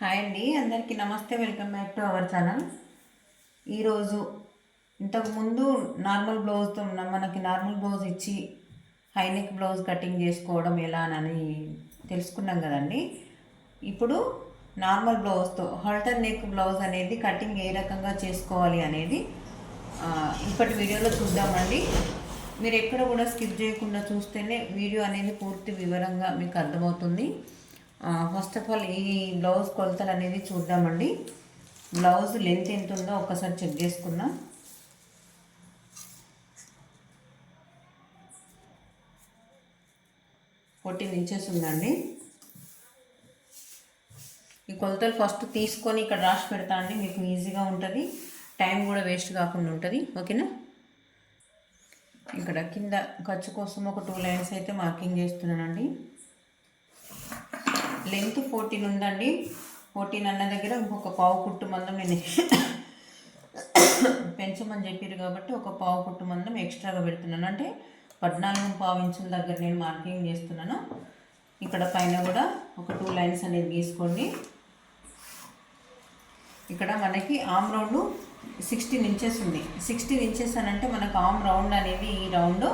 Hi అండి అందరికీ నమస్తే welcome back to our channel. ఈరోజు ఇంతకుముందు నార్మల్ బ్లౌజ్తో మనకి నార్మల్ బ్లౌజ్ ఇచ్చి హై నెక్ బ్లౌజ్ కటింగ్ చేసుకోవడం ఎలా అని తెలుసుకున్నాం కదండి. ఇప్పుడు నార్మల్ బ్లౌజ్తో హల్టర్ నెక్ బ్లౌజ్ అనేది కటింగ్ ఏ రకంగా చేసుకోవాలి అనేది ఇప్పటి వీడియోలో చూద్దామండి. మీరు ఎక్కడ కూడా స్కిప్ చేయకుండా చూస్తేనే వీడియో అనేది పూర్తి వివరంగా మీకు అర్థమవుతుంది. ఫస్ట్ ఆఫ్ ఆల్ ఈ బ్లౌజ్ కొలతలు అనేది చూద్దామండి. బ్లౌజ్ లెంత్ ఎంత ఉందో ఒక్కసారి చెక్ చేసుకుందాం ఫోర్టీన్ ఇంచెస్ ఉందండి. ఈ కొలతలు ఫస్ట్ తీసుకొని ఇక్కడ రాసి పెడతా అండి. మీకు ఈజీగా ఉంటుంది. టైం కూడా వేస్ట్ కాకుండా ఉంటుంది. ఓకేనా? ఇక్కడ కింద ఖర్చు కోసం ఒక టూ లైన్స్ అయితే మార్కింగ్ చేస్తున్నానండి. లెంత్ ఫోర్టీన్ ఉందండి. ఫోర్టీన్ అన్న దగ్గర ఇంకొక పావు కుట్టు మందం నేను పెంచమని చెప్పారు కాబట్టి ఒక పావు కుట్టు మందం ఎక్స్ట్రాగా పెడుతున్నాను. అంటే పద్నాలుగు పావు ఇంచుల దగ్గర నేను మార్కింగ్ చేస్తున్నాను. ఇక్కడ పైన కూడా ఒక టూ లైన్స్ అనేది గీసుకోండి. ఇక్కడ మనకి ఆమ్ రౌండ్ సిక్స్టీన్ ఇంచెస్ ఉంది. సిక్స్టీన్ ఇంచెస్ అని అంటే మనకు ఆమ్ రౌండ్ అనేది ఈ రౌండ్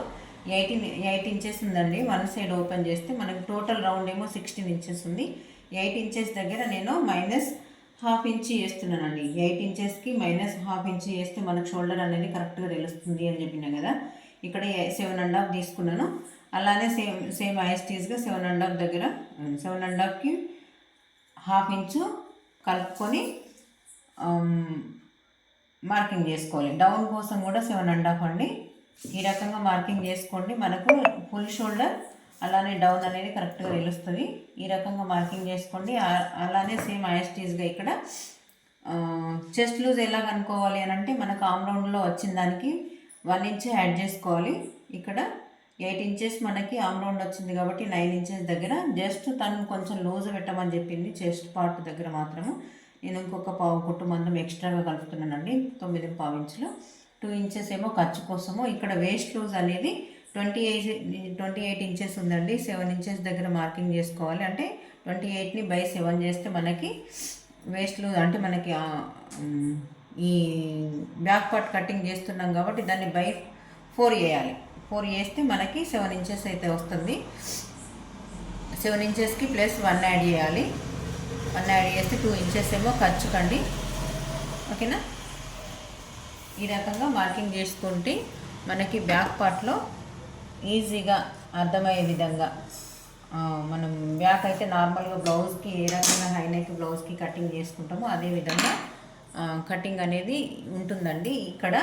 ఎయిటీన్ ఎయిట్ ఇంచెస్ ఉందండి. వన్ సైడ్ ఓపెన్ చేస్తే మనకు టోటల్ రౌండ్ ఏమో సిక్స్టీన్ ఇంచెస్ ఉంది. ఎయిట్ ఇంచెస్ దగ్గర నేను మైనస్ హాఫ్ ఇంచ్ వేస్తున్నానండి ఎయిట్ ఇంచెస్కి మైనస్ హాఫ్ ఇంచ్ వేస్తే మనకు షోల్డర్ అనేది కరెక్ట్గా తెలుస్తుంది అని చెప్పిన కదా. ఇక్కడ సెవెన్ అండ్ హాఫ్ తీసుకున్నాను. అలానే సేమ్ సేమ్ ఐస్టీస్గా సెవెన్ అండ్ హాఫ్ దగ్గర సెవెన్ అండ్ హాఫ్కి హాఫ్ ఇంచు కలుపుకొని మార్కింగ్ చేసుకోవాలి. డౌన్ కోసం కూడా సెవెన్ అండ్ హాఫ్ అండి. ఈ రకంగా మార్కింగ్ చేసుకోండి. మనకు ఫుల్ షోల్డర్ అలానే డౌన్ అనేది కరెక్ట్గా తెలుస్తుంది. ఈ రకంగా మార్కింగ్ చేసుకోండి. అలానే సేమ్ ఐఎస్టీస్గా ఇక్కడ చెస్ట్ లూజ్ ఎలా కనుక్కోవాలి అని అంటే మనకు ఆమ్ రౌండ్లో వచ్చిన దానికి వన్ ఇంచ్ యాడ్ చేసుకోవాలి. ఇక్కడ ఎయిట్ ఇంచెస్ మనకి ఆమ్ రౌండ్ వచ్చింది కాబట్టి నైన్ ఇంచెస్ దగ్గర. జస్ట్ తను కొంచెం లూజ్ పెట్టమని చెప్పింది చెస్ట్ పార్ట్ దగ్గర మాత్రము. నేను ఇంకొక పావు కుట్టు మందం ఎక్స్ట్రాగా కలుపుతున్నానండి తొమ్మిది పావు ఇంచులు టూ ఇంచెస్ ఏమో ఖర్చు కోసము. ఇక్కడ వేస్ట్ లూజ్ అనేది twenty eight twenty eight inches ఉందండి. సెవెన్ ఇంచెస్ దగ్గర మార్కింగ్ చేసుకోవాలి. అంటే ట్వంటీ ఎయిట్ని బై సెవెన్ చేస్తే మనకి వేస్ట్ లూజ్ అంటే మనకి ఈ బ్యాక్ పార్ట్ కటింగ్ చేస్తున్నాం కాబట్టి దాన్ని బై ఫోర్ చేయాలి. ఫోర్ చేస్తే మనకి సెవెన్ ఇంచెస్ అయితే వస్తుంది. సెవెన్ ఇంచెస్కి ప్లస్ వన్ యాడ్ చేయాలి. వన్ యాడ్ చేస్తే టూ ఇంచెస్ ఏమో ఖర్చుకండి ఓకేనా? ఈ రకంగా మార్కింగ్ చేసుకుంటే మనకి బ్యాక్ పార్ట్లో ఈజీగా అర్థమయ్యే విధంగా మనం బ్యాక్ అయితే నార్మల్గా బ్లౌజ్కి ఏ రకంగా హై నెక్ బ్లౌజ్కి కటింగ్ చేసుకుంటామో అదే విధంగా కటింగ్ అనేది ఉంటుందండి. ఇక్కడ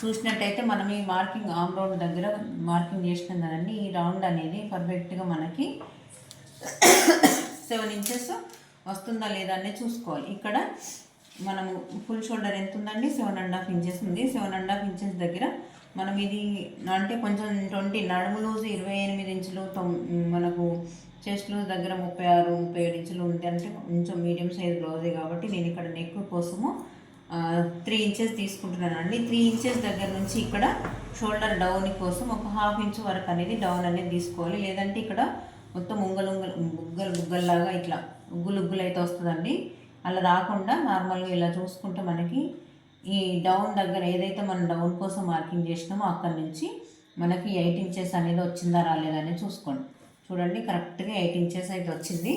చూసినట్టయితే మనం ఈ మార్కింగ్ ఆమ్ రౌండ్ దగ్గర మార్కింగ్ చేసినాం ఈ రౌండ్ అనేది పర్ఫెక్ట్గా మనకి సెవెన్ ఇంచెస్ వస్తుందా లేదా అనేది చూసుకోవాలి. ఇక్కడ మనము ఫుల్ షోల్డర్ ఎంత ఉందండి? సెవెన్ అండ్ హాఫ్ ఇంచెస్ ఉంది. సెవెన్ అండ్ హాఫ్ ఇంచెస్ దగ్గర మనం ఇది అంటే కొంచెం ట్వంటీ నడుము లూజ్ ఇరవై ఎనిమిది ఇంచులు మనకు చెస్ట్ లూజ్ దగ్గర ముప్పై ఆరు ముప్పై ఏడు ఇంచులు ఉంది అంటే కొంచెం మీడియం సైజ్ బ్లౌజే కాబట్టి నేను ఇక్కడ నెక్ కోసము త్రీ ఇంచెస్ తీసుకుంటున్నాను అండి త్రీ ఇంచెస్ దగ్గర నుంచి ఇక్కడ షోల్డర్ డౌన్ కోసం ఒక హాఫ్ ఇంచ్ వరకు అనేది డౌన్ అనేది తీసుకోవాలి. లేదంటే ఇక్కడ మొత్తం ఉంగలు ఉంగలు బుగ్గలు బుగ్గల్లాగా ఇట్లా ఉగ్గులు ఉగ్గులు అయితే వస్తుందండి. అలా రాకుండా నార్మల్గా ఇలా చూసుకుంటే మనకి ఈ డౌన్ దగ్గర ఏదైతే మనం డౌన్ కోసం మార్కింగ్ చేసినామో అక్కడి నుంచి మనకి ఎయిట్ ఇంచెస్ అనేది వచ్చిందా రాలేదా అనేది చూసుకోండి. చూడండి కరెక్ట్గా ఎయిట్ ఇంచెస్ అయితే వచ్చింది.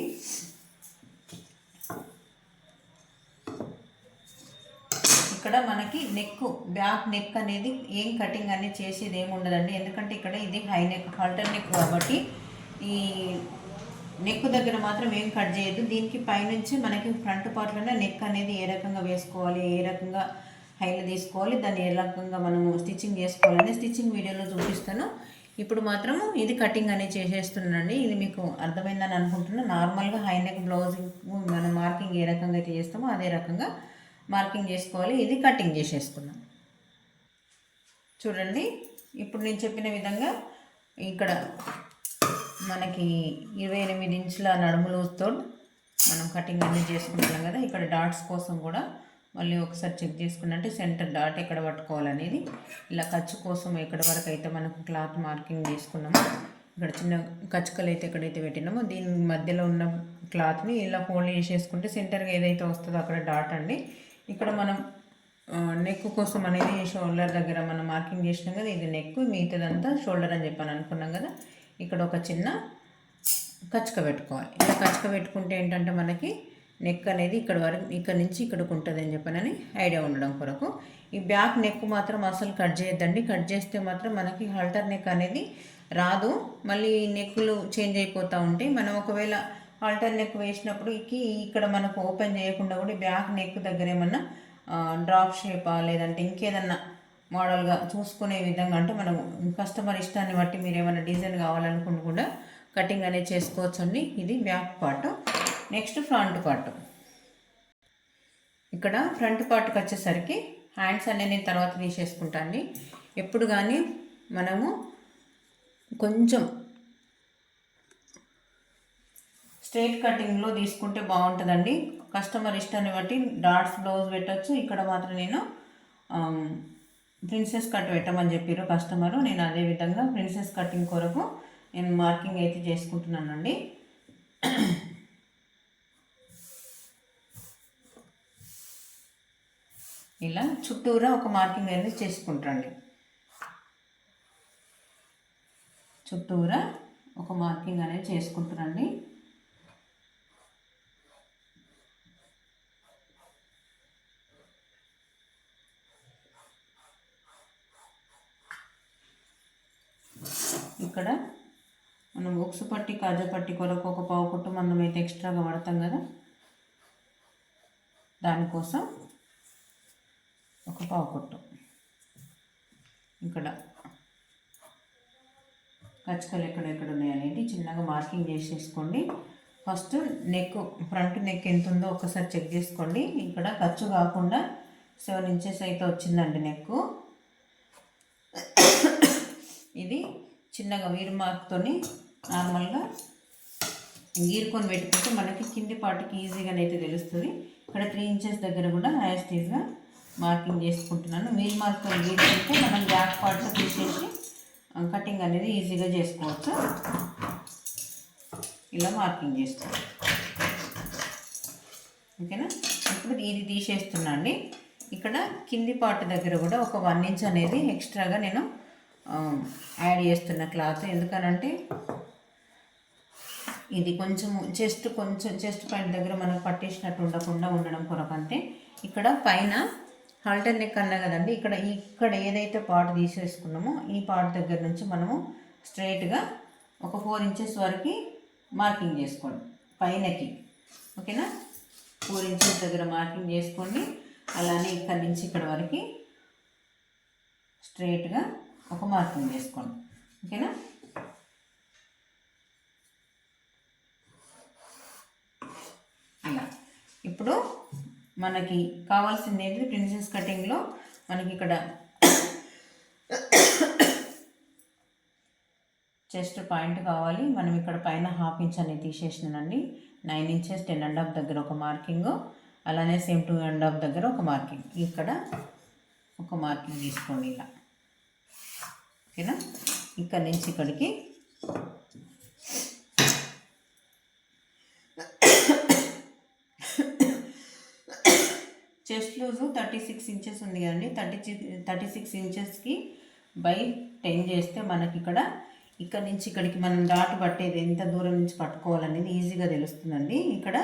ఇక్కడ మనకి నెక్ బ్యాక్ నెక్ అనేది ఏం కటింగ్ అనేది చేసేది ఏమి ఉండదండి. ఎందుకంటే ఇక్కడ ఇది హై నెక్ హాల్టర్ నెక్ కాబట్టి ఈ నెక్ దగ్గర మాత్రం ఏం కట్ చేయొద్దు. దీనికి పైనుంచి మనకి ఫ్రంట్ పార్ట్లోనే నెక్ అనేది ఏ రకంగా వేసుకోవాలి ఏ రకంగా హైలు తీసుకోవాలి దాన్ని ఏ రకంగా మనము స్టిచ్చింగ్ చేసుకోవాలని స్టిచ్చింగ్ వీడియోలో చూపిస్తాను. ఇప్పుడు మాత్రము ఇది కటింగ్ అనేది చేసేస్తున్నానండి. ఇది మీకు అర్థమైందని అనుకుంటున్నాను నార్మల్గా హై నెక్ బ్లౌజ్ మనం మార్కింగ్ ఏ రకంగా అయితే చేస్తామో అదే రకంగా మార్కింగ్ చేసుకోవాలి. ఇది కటింగ్ చేసేసుకున్నాం చూడండి. ఇప్పుడు నేను చెప్పిన విధంగా ఇక్కడ మనకి ఇరవై ఎనిమిది ఇంచుల నడుము లూజ్తో మనం కటింగ్ అన్ని చేసుకుంటాం కదా. ఇక్కడ డాట్స్ కోసం కూడా మళ్ళీ ఒకసారి చెక్ చేసుకున్నట్టే సెంటర్ డాట్ ఎక్కడ పట్టుకోవాలనేది. ఇలా ఖర్చు కోసం ఎక్కడ వరకు అయితే మనకు క్లాత్ మార్కింగ్ చేసుకున్నామో ఇక్కడ చిన్న కచ్చకలు అయితే ఎక్కడైతే పెట్టినామో దీని మధ్యలో ఉన్న క్లాత్ని ఇలా ఫోల్డ్ చేసేసుకుంటే సెంటర్గా ఏదైతే వస్తుందో అక్కడ డాట్ అండి. ఇక్కడ మనం నెక్ కోసం అనేది షోల్డర్ దగ్గర మనం మార్కింగ్ చేసినాం కదా ఇది నెక్ మిగతాదంతా షోల్డర్ అని చెప్పాను అనుకున్నాం కదా. ఇక్కడ ఒక చిన్న కచ్చక పెట్టుకోవాలి. ఇలా కచ్చక పెట్టుకుంటే ఏంటంటే మనకి నెక్ అనేది ఇక్కడ వరకు ఇక్కడ నుంచి ఇక్కడికి ఉంటుంది అని చెప్పనని ఐడియా ఉండడం కొరకు. ఈ బ్యాక్ నెక్ మాత్రం అసలు కట్ చేయొద్దండి. కట్ చేస్తే మాత్రం మనకి హల్టర్ నెక్ అనేది రాదు. మళ్ళీ నెక్లు చేంజ్ అయిపోతూ ఉంటాయి. మనం ఒకవేళ హాల్టర్ నెక్ వేసినప్పుడు ఇక్కడ మనకు ఓపెన్ చేయకుండా కూడా బ్యాక్ నెక్ దగ్గర ఏమన్నా డ్రాప్ షేపా లేదంటే ఇంకేదన్నా మోడల్గా చూసుకునే విధంగా అంటే మనం కస్టమర్ ఇష్టాన్ని బట్టి మీరు ఏమైనా డిజైన్ కావాలనుకుని కూడా కటింగ్ అనేది చేసుకోవచ్చు అండి ఇది back part. Next front part. ఇక్కడ ఫ్రంట్ పార్ట్కి వచ్చేసరికి హ్యాండ్స్ అనేది నేను తర్వాత తీసేసుకుంటాను అండి. ఎప్పుడు కానీ మనము కొంచెం స్ట్రైట్ కటింగ్లో తీసుకుంటే బాగుంటుందండి. కస్టమర్ ఇష్టాన్ని బట్టి డాట్స్ బ్లౌజ్ పెట్టచ్చు. ఇక్కడ మాత్రం నేను ప్రిన్సెస్ కట్ పెట్టమని చెప్పారు కస్టమరు. నేను అదే విధంగా ప్రిన్సెస్ కటింగ్ కొరకు నేను మార్కింగ్ అయితే చేసుకుంటున్నానండి. ఇలా చుట్టూరా ఒక మార్కింగ్ అనేది చేసుకుంటండి చుట్టూరా ఒక మార్కింగ్ అనేది చేసుకుంటురండి. ఇక్కడ. మనం ఉక్స్ పట్టి కాజా పట్టి కొరకు ఒక పావు కుట్టు మందం అయితే ఎక్స్ట్రాగా వాడతాం కదా. దానికోసం ఒక పావు కుట్టు ఇక్కడ. కచ్చకలు ఎక్కడెక్కడ ఉన్నాయనేది చిన్నగా మార్కింగ్ చేసేసుకోండి. ఫస్ట్ నెక్ ఫ్రంట్ నెక్ ఎంత ఉందో ఒకసారి చెక్ చేసుకోండి. ఇక్కడ ఖర్చు కాకుండా సెవెన్ ఇంచెస్ అయితే వచ్చిందండి నెక్ ఇది చిన్నగా వీరు మార్క్తోని నార్మల్గా గీరుకొని పెట్టుకుంటే మనకి కింది పాటికి ఈజీగానైతే తెలుస్తుంది. ఇక్కడ త్రీ ఇంచెస్ దగ్గర కూడా యాస్టీజ్గా మార్కింగ్ చేసుకుంటున్నాను. వీల్ మార్క్తో గీరుకుంటే మనం బ్యాక్ పార్ట్స్ తీసేసి కటింగ్ అనేది ఈజీగా చేసుకోవచ్చు. ఇలా మార్కింగ్ చేసుకోవచ్చు ఓకేనా? ఇప్పుడు ఇది తీసేస్తున్నా అండి. ఇక్కడ కింది పార్ట్ దగ్గర కూడా ఒక వన్ ఇంచ్ అనేది ఎక్స్ట్రాగా నేను యాడ్ చేస్తున్న క్లాత్ ఎందుకనంటే ఇది కొంచెం చెస్ట్ కొంచెం చెస్ట్ పాయింట్ దగ్గర మనం పట్టేసినట్టు ఉండకుండా ఉండడం కొరకు అంతే ఇక్కడ పైన హల్టర్ నెక్ అన్నా కదండి ఇక్కడ ఇక్కడ ఏదైతే పార్ట్ తీసేసుకున్నామో ఈ పార్ట్ దగ్గర నుంచి మనము స్ట్రైట్గా ఒక ఫోర్ ఇంచెస్ వరకు మార్కింగ్ చేసుకోండి పైనకి. ఓకేనా? ఫోర్ ఇంచెస్ దగ్గర మార్కింగ్ చేసుకోండి అలానే ఇక్కడ నుంచి ఇక్కడ వరకు స్ట్రైట్గా ఒక మార్కింగ్ వేసుకోండి ఓకేనా? ఇలా ఇప్పుడు మనకి కావాల్సింది ఏంటి ప్రిన్సెస్ కటింగ్లో మనకి ఇక్కడ చెస్ట్ పాయింట్ కావాలి. మనం ఇక్కడ పైన హాఫ్ ఇంచ్ అనేది తీసేసినానండి. Nine inches ten and half దగ్గర ఒక మార్కింగ్ అలానే సేమ్ టూ అండ్ హాఫ్ దగ్గర ఒక మార్కింగ్ ఇక్కడ ఒక మార్కింగ్ తీసుకోండి ఇలా. ఓకేనా? ఇక్కడ నుంచి ఇక్కడికి. Chest loose thirty six inches ఉంది కదండి. థర్టీ థర్టీ సిక్స్ ఇంచెస్కి బై టెన్ చేస్తే మనకి ఇక్కడ ఇక్కడ నుంచి ఇక్కడికి మనం డాట్ పట్టేది ఎంత దూరం నుంచి పట్టుకోవాలనేది ఈజీగా తెలుస్తుందండి. ఇక్కడ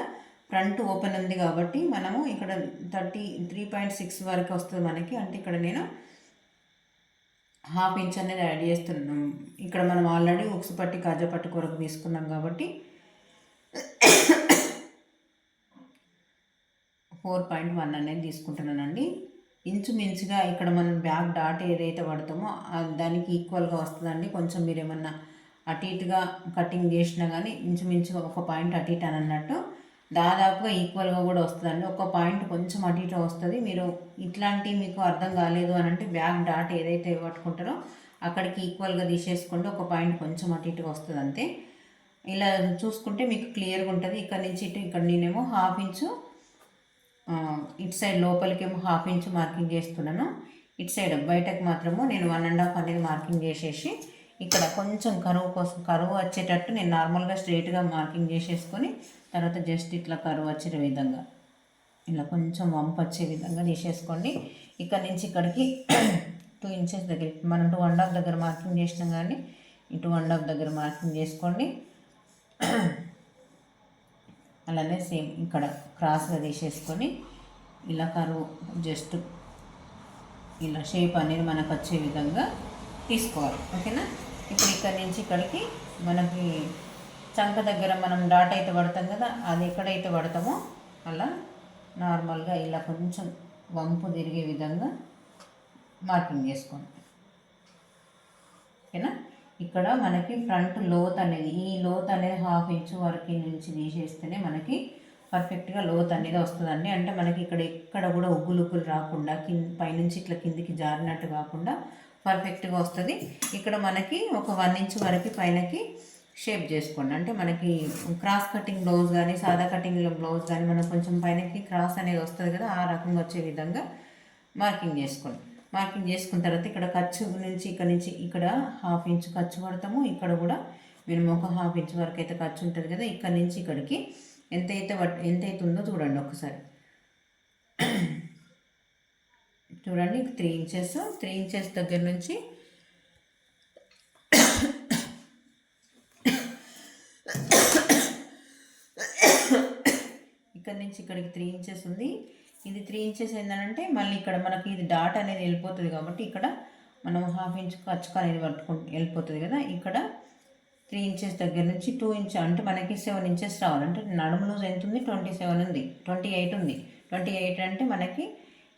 ఫ్రంట్ ఓపెన్ ఉంది కాబట్టి మనము ఇక్కడ థర్టీ త్రీ పాయింట్ సిక్స్ వరకు వస్తుంది మనకి. అంటే ఇక్కడ నేను హాఫ్ ఇంచ్ అనేది యాడ్ చేస్తున్నాం. ఇక్కడ మనం ఆల్రెడీ ఉక్స్ పట్టి కాజా పట్టి కొరకు తీసుకున్నాం కాబట్టి ఫోర్ పాయింట్ వన్ అనేది తీసుకుంటున్నానండి. ఇంచుమించుగా ఇక్కడ మనం బ్యాక్ డాట్ ఏదైతే పడతామో దానికి ఈక్వల్గా వస్తుందండి. కొంచెం మీరు ఏమన్నా అటు ఇటుగా కటింగ్ చేసినా కానీ ఇంచుమించుగా ఒక పాయింట్ అటు ఇటు అని అన్నట్టు దాదాపుగా ఈక్వల్గా కూడా వస్తుందండి. ఒక పాయింట్ కొంచెం అటు ఇటు వస్తుంది. మీరు ఇట్లాంటి మీకు అర్థం కాలేదు అని అంటే బ్యాక్ డాట్ ఏదైతే పట్టుకుంటారో అక్కడికి ఈక్వల్గా తీసేసుకుంటే ఒక పాయింట్ కొంచెం అటు ఇటు వస్తుంది అంతే. ఇలా చూసుకుంటే మీకు క్లియర్గా ఉంటుంది. ఇక్కడ నుంచి ఇటు ఇక్కడ నేనేమో హాఫ్ ఇంచు ఇటు సైడ్ లోపలికేమో హాఫ్ ఇంచు మార్కింగ్ చేస్తున్నాను. ఇటు సైడ్ బయటకు మాత్రము నేను వన్ అండ్ హాఫ్ అనేది మార్కింగ్ చేసేసి ఇక్కడ కొంచెం కరువు కోసం కరువు వచ్చేటట్టు నేను నార్మల్గా స్ట్రేట్గా మార్కింగ్ చేసేసుకొని తర్వాత జస్ట్ ఇట్లా కరువు వచ్చే విధంగా. ఇలా కొంచెం వంపు వచ్చే విధంగా తీసేసుకోండి ఇక్కడ నుంచి ఇక్కడికి టూ ఇంచెస్ దగ్గర మనం టూ అండ్ హాఫ్ దగ్గర మార్కింగ్ చేసినాం కానీ ఈ టూ అండ్ హాఫ్ దగ్గర మార్కింగ్ చేసుకోండి. అలానే సేమ్ ఇక్కడ క్రాస్గా తీసేసుకొని ఇలా కరువు జస్ట్ ఇలా షేప్ అనేది మనకు వచ్చే విధంగా తీసుకోవాలి. ఓకేనా? ఇప్పుడు ఇక్కడ నుంచి ఇక్కడికి మనకి చంక దగ్గర మనం డాట్ అయితే పడతాం కదా అది ఎక్కడైతే పడతామో అలా నార్మల్గా ఇలా కొంచెం వంపు తిరిగే విధంగా మార్కింగ్ చేసుకోండి. ఓకేనా? ఇక్కడ మనకి ఫ్రంట్ లోత్ అనేది ఈ లోత్ అనేది హాఫ్ ఇంచ్ వరకు నుంచి తీసేస్తేనే మనకి పర్ఫెక్ట్గా లోత్ అనేది వస్తుందండి. అంటే మనకి ఇక్కడ ఎక్కడ కూడా ఉగ్గులు ఉగ్గులు రాకుండా కింద పైనుంచి ఇట్లా కిందికి జారినట్టు కాకుండా పర్ఫెక్ట్గా వస్తుంది. ఇక్కడ మనకి ఒక వన్ ఇంచ్ వరకు పైనకి షేప్ చేసుకోండి. అంటే మనకి క్రాస్ కటింగ్ బ్లౌజ్ కానీ సాదా కటింగ్ బ్లౌజ్ కానీ మనకు కొంచెం పైనకి క్రాస్ అనేది వస్తుంది కదా ఆ రకంగా వచ్చే విధంగా మార్కింగ్ చేసుకోండి. మార్కింగ్ చేసుకున్న తర్వాత ఇక్కడ ఖర్చు నుంచి ఇక్కడ నుంచి ఇక్కడ హాఫ్ ఇంచ్ ఖర్చు పడతాము. ఇక్కడ కూడా మినిమం ఒక హాఫ్ ఇంచ్ వరకు అయితే ఖర్చు ఉంటుంది కదా ఇక్కడ నుంచి ఇక్కడికి. ఎంతైతే ఎంత అయితే ఉందో చూడండి ఒకసారి. చూడండి త్రీ ఇంచెస్. త్రీ ఇంచెస్ దగ్గర నుంచి ఇక్కడ నుంచి ఇక్కడికి త్రీ ఇంచెస్ ఉంది. ఇది త్రీ ఇంచెస్ ఏంటంటే మళ్ళీ ఇక్కడ మనకి ఇది డాట్ అనేది వెళ్ళిపోతుంది కాబట్టి ఇక్కడ మనం హాఫ్ ఇంచ్ ఖర్చుకు అనేది పట్టుకుంటు వెళ్ళిపోతుంది కదా. ఇక్కడ త్రీ ఇంచెస్ దగ్గర నుంచి టూ ఇంచ్ అంటే మనకి సెవెన్ ఇంచెస్ రావాలంటే నడుము లూజ్ ఎంత ఉంది? ట్వంటీ సెవెన్ ఉంది. ట్వంటీ ఎయిట్ ఉంది. ట్వంటీ ఎయిట్ అంటే మనకి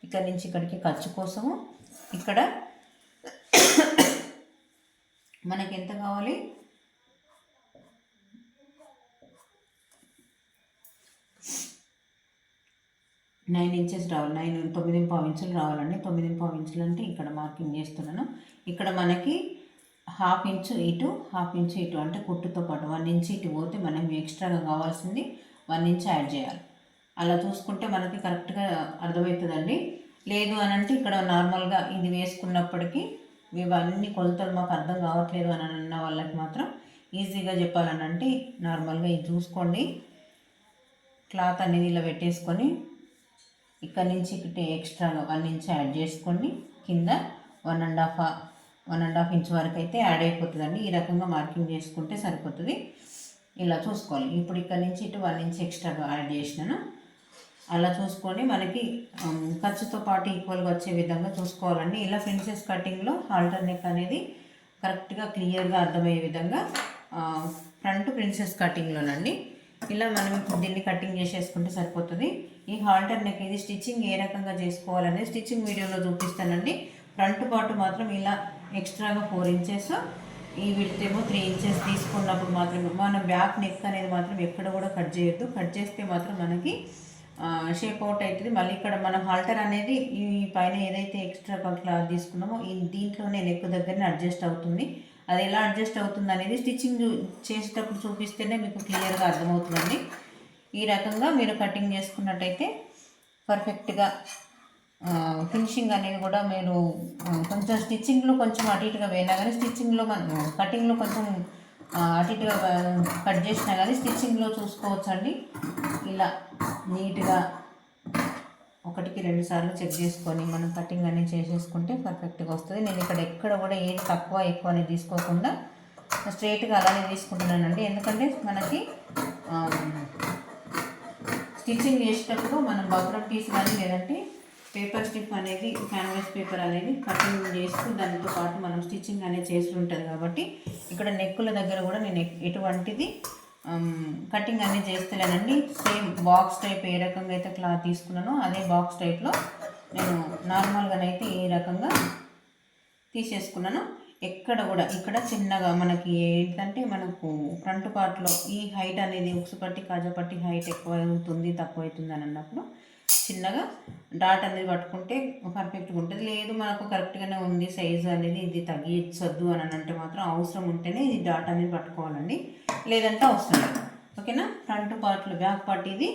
ఇక్కడ నుంచి ఇక్కడికి ఖర్చు కోసము ఇక్కడ మనకి ఎంత కావాలి? నైన్ ఇంచెస్ రావాలి. నైన్ తొమ్మిది పావు ఇంచులు రావాలండి. తొమ్మిది పావు ఇంచులు అంటే ఇక్కడ మార్కింగ్ చేస్తున్నాను. ఇక్కడ మనకి హాఫ్ ఇంచు ఇటు హాఫ్ ఇంచు ఇటు అంటే కుట్టుతో పాటు వన్ ఇంచు ఇటు పోతే మనం ఎక్స్ట్రాగా కావాల్సింది వన్ ఇంచ్ యాడ్ చేయాలి. అలా చూసుకుంటే మనకి కరెక్ట్గా అర్థమవుతుందండి. లేదు అని అంటే ఇక్కడ నార్మల్గా ఇది వేసుకున్నప్పటికీ ఇవన్నీ కొలతలు మాకు అర్థం కావట్లేదు అని అన్న వాళ్ళకి మాత్రం ఈజీగా చెప్పాలని అంటే నార్మల్గా ఇది చూసుకోండి. క్లాత్ అనేది ఇలా పెట్టేసుకొని ఇక్కడ నుంచి ఇక్కడ ఎక్స్ట్రాగా వన్ ఇంచ్ యాడ్ చేసుకోండి. కింద one and half one and half inch వరకు అయితే యాడ్ అయిపోతుందండి. ఈ రకంగా మార్కింగ్ చేసుకుంటే సరిపోతుంది. ఇలా చూసుకోవాలి. ఇప్పుడు ఇక్కడ నుంచి ఇటు వన్ ఇంచ్ ఎక్స్ట్రాగా యాడ్ చేసినాను. అలా చూసుకొని మనకి ఖర్చుతో పాటు ఈక్వల్గా వచ్చే విధంగా చూసుకోవాలండి. ఇలా ప్రిన్సెస్ కటింగ్లో హాల్టర్ నెక్ అనేది కరెక్ట్గా క్లియర్గా అర్థమయ్యే విధంగా ఫ్రంట్ ప్రిన్సెస్ కటింగ్లోనండి ఇలా మనం దీన్ని కటింగ్ చేసేసుకుంటే సరిపోతుంది. ఈ హాల్టర్ నెక్ ఇది స్టిచ్చింగ్ ఏ రకంగా చేసుకోవాలనేది స్టిచ్చింగ్ వీడియోలో చూపిస్తానండి. ఫ్రంట్ పార్ట్ మాత్రం ఇలా ఎక్స్ట్రాగా ఫోర్ ఇంచెస్ ఈ విడితేమో త్రీ ఇంచెస్ తీసుకున్నప్పుడు మాత్రం మన బ్యాక్ నెక్ అనేది మాత్రం ఎక్కడ కూడా కట్ చేయొద్దు. కట్ చేస్తే మాత్రం మనకి షేప్ అవుట్ అవుతుంది. మళ్ళీ ఇక్కడ మనం హాల్టర్ అనేది ఈ పైన ఏదైతే ఎక్స్ట్రా క్లాత్ తీసుకున్నామో ఈ దీంట్లోనే నెక్ దగ్గరనే అడ్జస్ట్ అవుతుంది. అది ఎలా అడ్జస్ట్ అవుతుంది అనేది స్టిచ్చింగ్ చేసేటప్పుడు చూపిస్తేనే మీకు క్లియర్గా అర్థమవుతుందండి. ఈ రకంగా మీరు కటింగ్ చేసుకున్నట్టయితే పర్ఫెక్ట్గా ఫినిషింగ్ అనేది కూడా మీరు కొంచెం స్టిచ్చింగ్లో కొంచెం అటు ఇటుగా వేయినా కానీ స్టిచ్చింగ్లో మనం కటింగ్లో కొంచెం అటు ఇటుగా కట్ చేసినా కానీ స్టిచ్చింగ్లో చూసుకోవచ్చండి. ఇలా నీట్గా ఒకటికి రెండు సార్లు చెక్ చేసుకొని మనం కటింగ్ అనేది చేసేసుకుంటే పర్ఫెక్ట్గా వస్తుంది. నేను ఇక్కడ ఎక్కడ కూడా ఏది తక్కువ ఎక్కువ అనేది తీసుకోకుండా స్ట్రైట్గా అలానే తీసుకుంటున్నానండి. ఎందుకంటే మనకి స్టిచ్చింగ్ చేసేటప్పుడు మనం బగ్రం పీస్ కానీ లేదంటే పేపర్ స్టిప్ అనేది క్యాన్వాస్ పేపర్ అనేది కటింగ్ చేస్తూ దానితో పాటు మనం స్టిచ్చింగ్ అనేది చేసి ఉంటుంది కాబట్టి ఇక్కడ నెక్కుల దగ్గర కూడా నేను ఎటువంటిది కటింగ్ అనేది చేస్తలేనండి. సేమ్ బాక్స్ టైప్ ఏ రకంగా అయితే క్లాత్ తీసుకున్నానో అదే బాక్స్ టైప్లో నేను నార్మల్గానైతే ఈ రకంగా తీసేసుకున్నాను. ఎక్కడ కూడా ఇక్కడ చిన్నగా మనకి ఏంటంటే మనకు ఫ్రంట్ పార్ట్లో ఈ హైట్ అనేది ఉక్సుపట్టి పట్టి కాజా పట్టి హైట్ ఎక్కువ అవుతుంది తక్కువ అవుతుంది అని అన్నప్పుడు చిన్నగా డాట్ అనేది పట్టుకుంటే పర్ఫెక్ట్గా ఉంటుంది. లేదు మనకు కరెక్ట్గానే ఉంది సైజు అనేది ఇది తగ్గించొద్దు అని అంటే మాత్రం అవసరం ఉంటేనే ఇది డాట్ అనేది పట్టుకోవాలండి. లేదంటే అవసరం లేదు. ఓకేనా? ఫ్రంట్ పార్ట్లో బ్యాక్ పార్ట్ ఇది.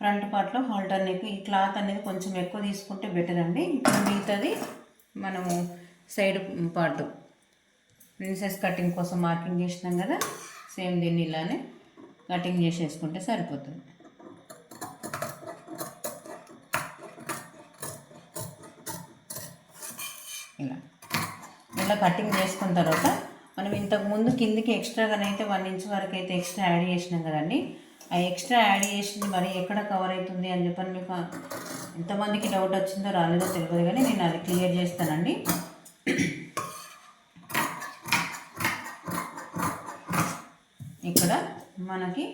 ఫ్రంట్ పార్ట్లో హాల్టర్ నెక్ ఈ క్లాత్ అనేది కొంచెం ఎక్కువ తీసుకుంటే బెటర్ అండి. ఇప్పుడు మిగతాది మనము సైడ్ పార్ట్ ప్రిన్సెస్ కటింగ్ కోసం మార్కింగ్ చేసినాం కదా సేమ్ దీన్ని ఇలానే కటింగ్ చేసేసుకుంటే సరిపోతుంది. ఇలా కటింగ్ చేసుకున్న తర్వాత మనం ఇంతకు ముందు కిందికి ఎక్స్ట్రాగానైతే వన్ ఇంచ్ వరకు అయితే ఎక్స్ట్రా యాడ్ చేసినాం కదండి. ఆ ఎక్స్ట్రా యాడ్ చేసింది మరి ఎక్కడ కవర్ అవుతుంది అని చెప్పని మీకు ఎంతమందికి డౌట్ వచ్చిందో రాలేదో తెలియదు కానీ నేను అది క్లియర్ చేస్తానండి. ఇక్కడ మనకి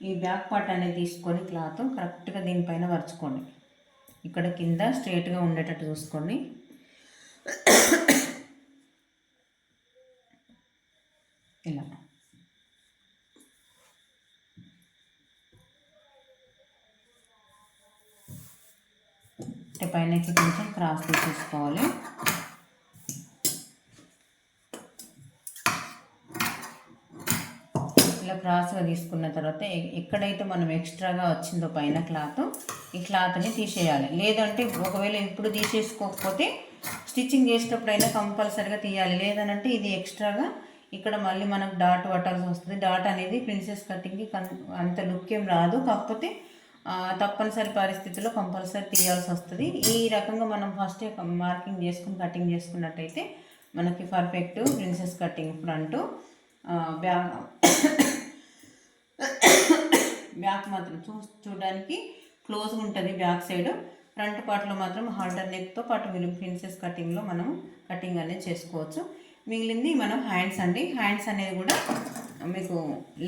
ఈ బ్యాక్ పార్ట్ అనేది తీసుకొని క్లాత్ కరెక్ట్గా దీనిపైన వరుచుకోండి. ఇక్కడ కింద స్ట్రేట్గా ఉండేటట్టు చూసుకోండి ఇలా పైన పైనకి కొంచెం క్రాస్ తీసేసుకోవాలి. ఇలా క్రాస్గా తీసుకున్న తర్వాత ఎక్కడైతే మనం ఎక్స్ట్రాగా వచ్చిందో పైన క్లాత్ ఈ క్లాత్ని తీసేయాలి. లేదంటే ఒకవేళ ఇప్పుడు తీసేసుకోకపోతే స్టిచ్చింగ్ చేసేటప్పుడైనా కంపల్సరీగా తీయాలి. లేదనంటే ఇది ఎక్స్ట్రాగా ఇక్కడ మళ్ళీ మనకు డాట్ పట్టాల్సి వస్తుంది. డాట్ అనేది ప్రిన్సెస్ కటింగ్కి అంత లుక్ ఏం రాదు. కాకపోతే తప్పనిసరి పరిస్థితుల్లో కంపల్సరీ తీయాల్సి వస్తుంది. ఈ రకంగా మనం ఫస్ట్ మార్కింగ్ చేసుకుని కటింగ్ చేసుకున్నట్టయితే మనకి perfect princess cutting front back back మాత్రం చూ చూడడానికి క్లోజ్గా ఉంటుంది బ్యాక్ సైడ్. ఫ్రంట్ పార్ట్లో మాత్రం హాల్టర్ నెక్తో పాటు మీరు ప్రిన్సెస్ కటింగ్లో మనం కటింగ్ అనేది చేసుకోవచ్చు. మిగిలింది మనం హ్యాండ్స్ అండి. హ్యాండ్స్ అనేది కూడా మీకు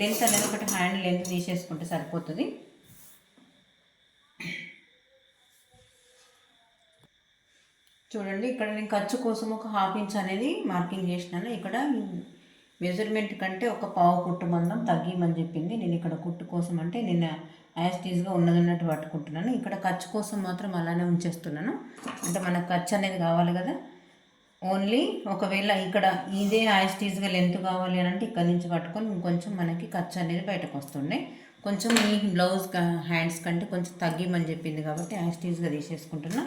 లెంత్ అనేది ఒకటి హ్యాండ్ లెంత్ తీసేసుకుంటే సరిపోతుంది. చూడండి ఇక్కడ నేను ఖర్చు కోసం ఒక హాఫ్ ఇంచ్ అనేది మార్కింగ్ చేసినాను. ఇక్కడ మెజర్మెంట్ కంటే ఒక పావు కుట్టు మందం తగ్గిమని చెప్పింది. నేను ఇక్కడ కుట్టు కోసం అంటే నేను యాస్టీజ్గా ఉన్నది ఉన్నట్టు పట్టుకుంటున్నాను. ఇక్కడ ఖర్చు కోసం మాత్రం అలానే ఉంచేస్తున్నాను. అంటే మనకు ఖర్చు అనేది కావాలి కదా. ఓన్లీ ఒకవేళ ఇక్కడ ఇదే యాస్టీజ్గా లెంత్ కావాలి అని అంటే ఇక్కడ నుంచి పట్టుకొని ఇంకొంచెం మనకి ఖర్చు అనేది బయటకు వస్తుండే. కొంచెం ఈ బ్లౌజ్ హ్యాండ్స్ కంటే కొంచెం తగ్గిమని చెప్పింది కాబట్టి యాస్టీజ్గా తీసేసుకుంటున్నా.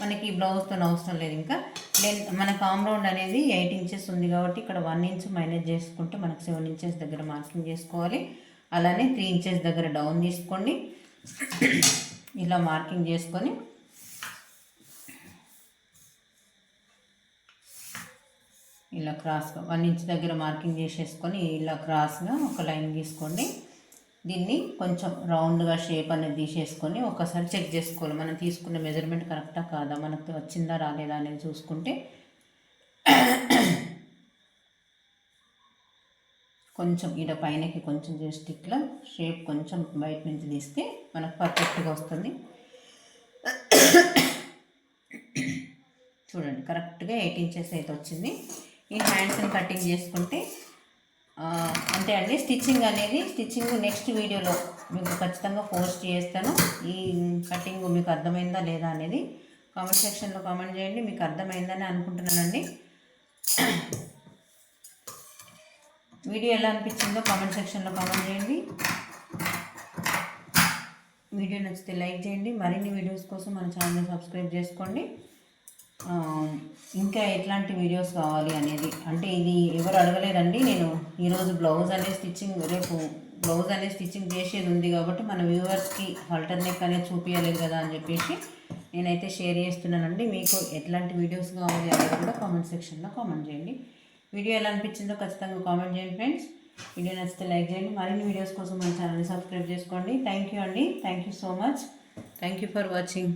మనకి ఈ బ్లౌజ్తో అవసరం లేదు ఇంకా. లెంత్ మన కామ్ అనేది ఎయిట్ ఇంచెస్ ఉంది కాబట్టి ఇక్కడ వన్ ఇంచ్ మైనస్ చేసుకుంటే మనకు సెవెన్ ఇంచెస్ దగ్గర మార్కింగ్ చేసుకోవాలి. అలానే త్రీ ఇంచెస్ దగ్గర డౌన్ తీసుకోండి. ఇలా మార్కింగ్ చేసుకొని ఇలా క్రాస్గా వన్ ఇంచ్ దగ్గర మార్కింగ్ చేసేసుకొని ఇలా క్రాస్గా ఒక లైన్ గీసుకోండి దీన్ని కొంచెం రౌండ్గా షేప్ అనేది తీసేసుకొని ఒకసారి చెక్ చేసుకోవాలి. మనం తీసుకున్న మెజర్మెంట్ కరెక్టా కాదా? మనకు వచ్చిందా రాలేదా అనేది చూసుకుంటే కొంచెం ఈడ పైనకి కొంచెం జస్ట్ ఇట్లా షేప్ కొంచెం బయట నుంచి తీస్తే మనకు పర్ఫెక్ట్గా వస్తుంది. చూడండి కరెక్ట్గా ఎయిట్ ఇంచెస్ అయితే వచ్చింది. ఈ హ్యాండ్స్ని కటింగ్ చేసుకుంటే అంటే అంతే అండి స్టిచ్చింగ్ అనేది స్టిచ్చింగ్ నెక్స్ట్ వీడియోలో మీకు ఖచ్చితంగా పోస్ట్ చేస్తాను. ఈ కటింగ్ మీకు అర్థమైందా లేదా అనేది కామెంట్ సెక్షన్లో కామెంట్ చేయండి. మీకు అర్థమైందని అనుకుంటున్నానండి. వీడియో ఎలా అనిపించిందో కామెంట్ సెక్షన్లో కామెంట్ చేయండి. వీడియో నచ్చితే లైక్ చేయండి. మరిన్ని వీడియోస్ కోసం మన ఛానల్ సబ్స్క్రైబ్ చేసుకోండి. ఇంకా ఎట్లాంటి వీడియోస్ కావాలి అనేది అంటే ఇది ఎవరు అడగలేదండి. నేను ఈరోజు బ్లౌజ్ అనేది స్టిచ్చింగ్ రేపు బ్లౌజ్ అనేది స్టిచ్చింగ్ చేసేది ఉంది కాబట్టి మన వ్యూవర్స్కి ఆల్టర్ నెక్ అనేది చూపించలేదు కదా అని చెప్పేసి నేనైతే షేర్ చేస్తున్నానండి. మీకు ఎట్లాంటి వీడియోస్ కావాలి అనేది కూడా కామెంట్ సెక్షన్లో కామెంట్ చేయండి. వీడియో ఎలా అనిపించిందో ఖచ్చితంగా కామెంట్ చేయండి ఫ్రెండ్స్. వీడియో నచ్చితే లైక్ చేయండి. మరిన్ని వీడియోస్ కోసం మన ఛానల్ని సబ్స్క్రైబ్ చేసుకోండి. థ్యాంక్ యూ అండి. Thank you so much thank you for watching